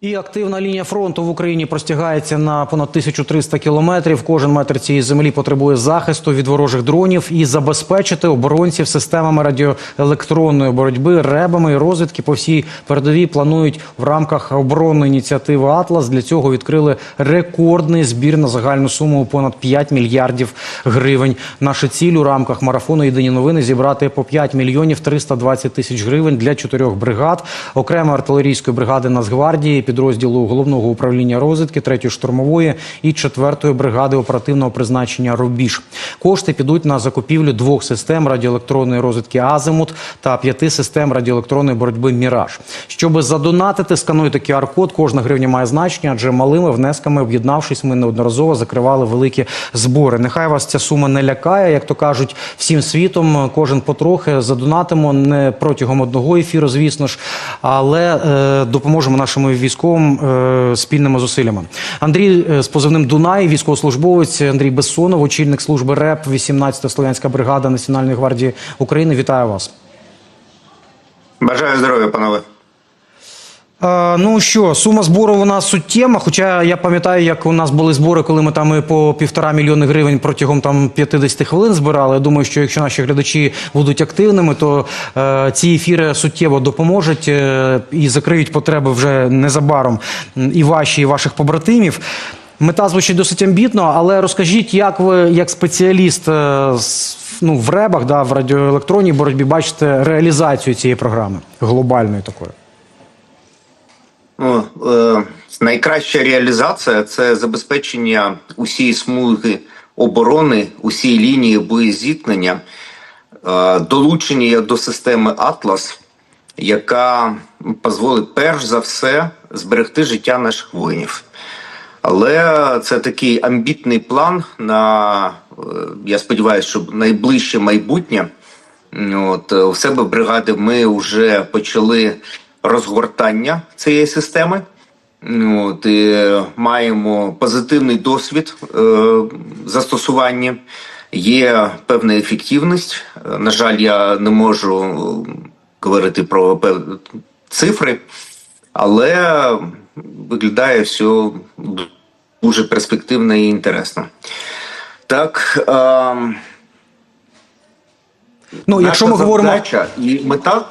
І активна лінія фронту в Україні простягається на понад 1300 кілометрів. Кожен метр цієї землі потребує захисту від ворожих дронів і забезпечити оборонців системами радіоелектронної боротьби, ребами і розвідки по всій передовій планують в рамках оборонної ініціативи Атлас. Для цього відкрили рекордний збір на загальну суму понад 5 мільярдів гривень. Наша ціль у рамках марафону Єдині новини зібрати по 5 мільйонів 320 тисяч гривень для чотирьох бригад, окремо артилерійської бригади Нацгвардії, підрозділу головного управління розвідки 3-ї штурмової і 4-ї бригади оперативного призначення Рубіж. Кошти підуть на закупівлю двох систем радіоелектронної розвідки Азимут та п'яти систем радіоелектронної боротьби Міраж. Щоб задонатити, скануйте QR-код. Кожна гривня має значення, адже малими внесками об'єднавшись, ми неодноразово закривали великі збори. Нехай вас ця сума не лякає, як то кажуть, всім світом. Кожен потрохи задонатимо не протягом одного ефіру, звісно ж, але е, допоможемо нашим військовим е, спільними зусиллями. Андрій е, з позивним Дунай, військовослужбовець Андрій Бессонов, очільник служби РЕП, 18-та Слов'янська бригада Національної гвардії України. Вітаю вас. Бажаю здоров'я, панове. Е, ну що, сума збору вона суттєва. Хоча я пам'ятаю, як у нас були збори, коли ми там і по півтора мільйони гривень протягом там 50 хвилин збирали. Я думаю, що якщо наші глядачі будуть активними, то е, ці ефіри суттєво допоможуть е, і закриють потреби вже незабаром і ваші, і ваших побратимів. Мета звучить досить амбітно, але розкажіть, як ви, як спеціаліст е, ну, в ребах, да, в радіоелектронній боротьбі, бачите реалізацію цієї програми глобальної такої. Ну, е, найкраща реалізація це забезпечення усієї смуги оборони, усієї лінії боєзіткнення, е, долучення до системи Атлас, яка дозволить перш за все зберегти життя наших воїнів. Але це такий амбітний план на, е, я сподіваюся, що найближче майбутнє. От е, у себе бригади ми вже почали розгортання цієї системи. От, і маємо позитивний досвід е, застосування. Є певна ефективність. На жаль, я не можу е, говорити про цифри, але виглядає все дуже перспективно і інтересно. Так. Е, Ну, якщо ми говоримо. задача і мета.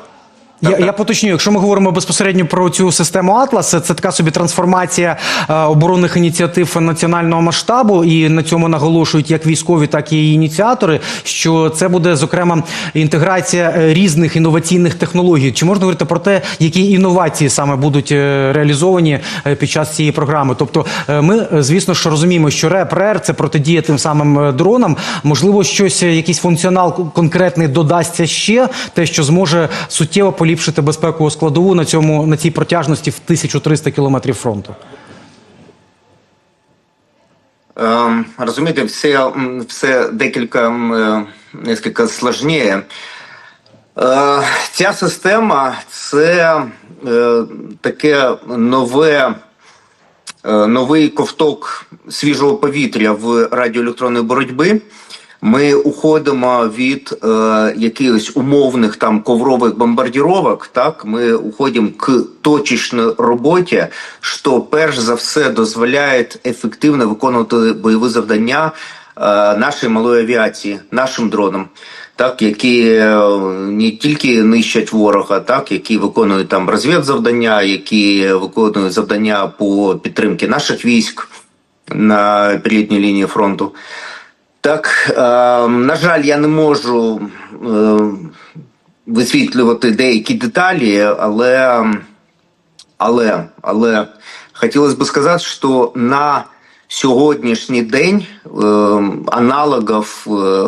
Я, я поточню, якщо ми говоримо безпосередньо про цю систему Атлас, це, така собі трансформація е, оборонних ініціатив національного масштабу, і на цьому наголошують як військові, так і ініціатори. Що це буде зокрема інтеграція е, різних інноваційних технологій. Чи можна говорити про те, які інновації саме будуть е, реалізовані під час цієї програми? Тобто, ми звісно ж розуміємо, що РЕП РЕР – це протидія тим самим дронам. Можливо, щось якийсь функціонал конкретний додасться ще, те, що зможе суттєво поліпшити безпекову складову на цьому на цій протяжності в 1300 кілометрів фронту. Ем, розумієте, все, все декілька е, нескільки сложніше. Е, ця система це е, таке нове, е, новий ковток свіжого повітря в радіоелектронної боротьби. Ми уходимо від е, якихось умовних там коврових бомбардіровок. Так, ми уходимо к точечній роботі, що перш за все дозволяє ефективно виконувати бойові завдання е, нашої малої авіації, нашим дронам. Так, які е, не тільки нищать ворога, так які виконують там розвідзавдання, які виконують завдання по підтримці наших військ на передній лінії фронту. Так, е, на жаль, я не можу е, висвітлювати деякі деталі, але, але, але хотілося б сказати, що на сьогоднішній день е, аналогів е,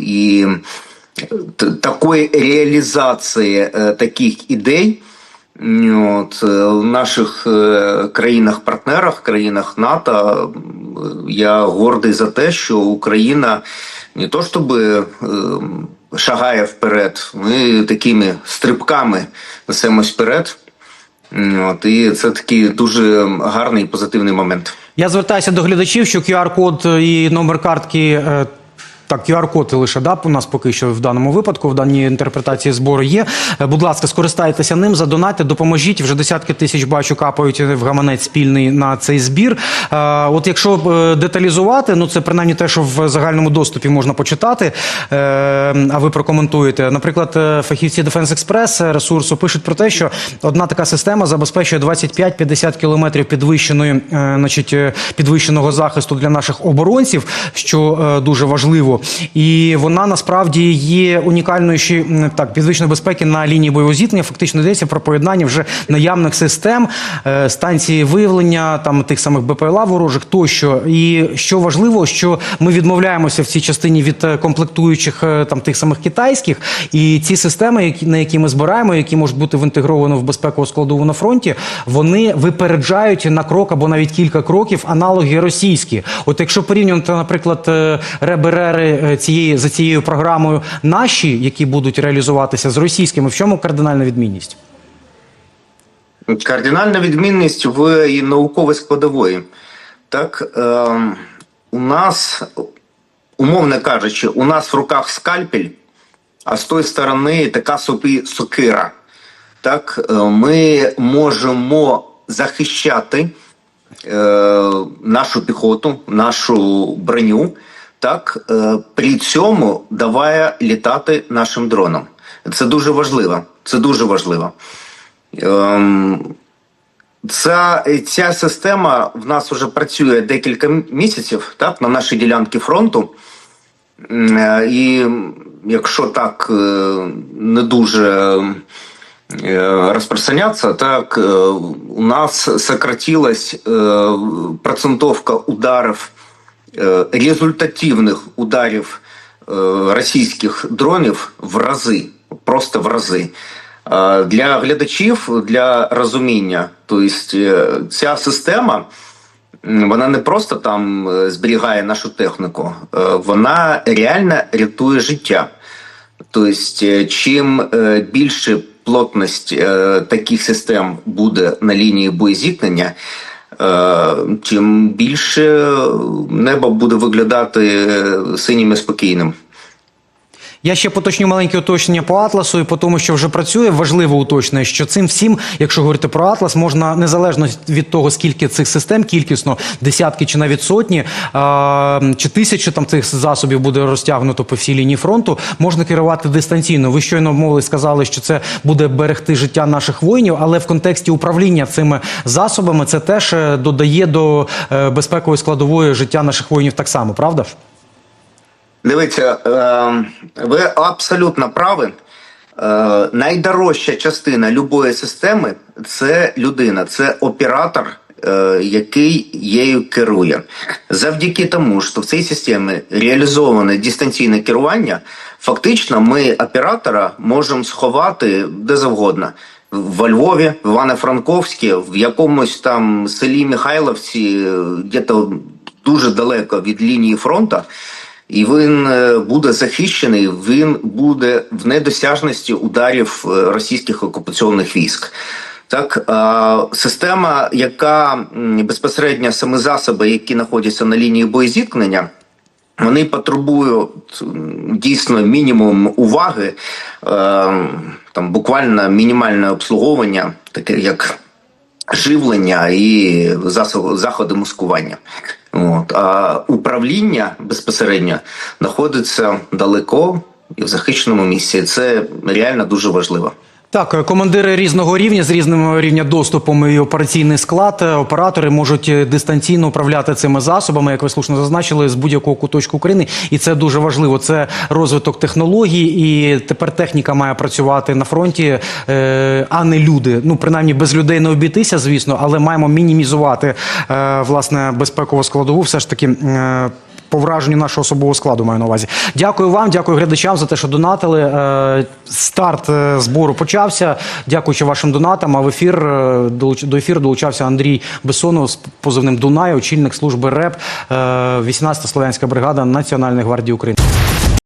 і такої реалізації е, таких ідей. От, е, в наших е, країнах-партнерах, країнах НАТО, я гордий за те, що Україна не то щоб е, шагає вперед, ми такими стрибками несемось вперед. От, і це такий дуже гарний і позитивний момент. Я звертаюся до глядачів, що QR-код і номер картки. Так, QR-код лише да, у нас поки що в даному випадку, в даній інтерпретації збору є. Е, Будь ласка, скористайтеся ним, задонайте, допоможіть. Вже десятки тисяч бачу капають в гаманець спільний на цей збір. Е, От якщо е, деталізувати, ну це принаймні те, що в загальному доступі можна почитати. А ви прокоментуєте. Наприклад, фахівці Defense Express ресурсу пишуть про те, що одна така система забезпечує 25-50 кілометрів підвищеної, значить, підвищеного захисту для наших оборонців, що дуже важливо. І вона насправді є унікальною ще так, підвищеної безпеки на лінії бойового зіткнення. Фактично йдеться про поєднання вже наявних систем, е, станції виявлення там тих самих БПЛА ворожих тощо. І що важливо, що ми відмовляємося в цій частині від е, комплектуючих е, там тих самих китайських, і ці системи, на які ми збираємо, які можуть бути інтегровані в безпекову складову на фронті, вони випереджають на крок або навіть кілька кроків аналоги російські. От якщо порівнювати, наприклад, е, е, цієї за цією програмою наші, які будуть реалізуватися з російськими, в чому кардинальна відмінність? Кардинальна відмінність в науковій складової. Так, е, у нас, умовно кажучи, у нас в руках скальпель, а з тої сторони така собі сокира. Так, е, ми можемо захищати е, нашу піхоту, нашу броню, так, е, при цьому даває літати нашим дроном. Це дуже важливо. Це дуже важливо. Ем, Ця, ця система в нас вже працює декілька місяців так, на нашій ділянці фронту. Е, І якщо так е, не дуже розпространятися, так у нас сократилась процентовка ударів, результативних ударів е, російських дронів в рази, просто в рази. Е, Для глядачів, для розуміння, тобто е, ця система вона не просто там е, зберігає нашу техніку, е, вона реально рятує життя. Тобто, е, чим е, більше плотність е, таких систем буде на лінії боєзіткнення, е, тим більше небо буде виглядати е, синім і спокійним. Я ще поточню маленьке уточнення по атласу і по тому, що вже працює. Важливо уточнення, що цим всім, якщо говорити про атлас, можна незалежно від того, скільки цих систем, кількісно десятки чи навіть сотні, чи тисячі там цих засобів буде розтягнуто по всій лінії фронту, можна керувати дистанційно. Ви щойно мовили, сказали, що це буде берегти життя наших воїнів, але в контексті управління цими засобами це теж е, додає до е, безпекової складової життя наших воїнів так само, правда ж? Дивіться, е, ви абсолютно праві. Е, найдорожча частина любої системи це людина, це оператор, е, який її керує. Завдяки тому, що в цій системі реалізоване дистанційне керування, фактично ми оператора можемо сховати де завгодно. Во Львові, в Івано-Франковській, в якомусь там селі Михайловці, е, де-то дуже далеко від лінії фронту. І він е, буде захищений, він буде в недосяжності ударів е, російських окупаційних військ. Так, система, яка безпосередньо саме засоби, які знаходяться на лінії боєзіткнення, вони потребують дійсно мінімум уваги, е, там буквально мінімальне обслуговування, таке як живлення і заходи маскування. От. А управління безпосередньо знаходиться далеко і в захищеному місці. Це реально дуже важливо. Так, е, командири різного рівня з різним рівня доступом і операційний склад, е, оператори можуть е, дистанційно управляти цими засобами, як ви слушно зазначили, з будь-якого куточку України, і це дуже важливо. Це розвиток технологій, і тепер техніка має працювати на фронті, а не люди. Ну принаймні без людей не обійтися, звісно, але маємо мінімізувати власне безпекову складову. Все ж таки. По враженню нашого особового складу маю на увазі. Дякую вам, дякую глядачам за те, що донатили. Е, Старт е, збору почався. Дякуючи вашим донатам. А в ефір е, до ефіру долучався Андрій Бесонов з позивним Дунай, очільник служби РЕП, е, 18-та Слов'янська бригада Національної гвардії України.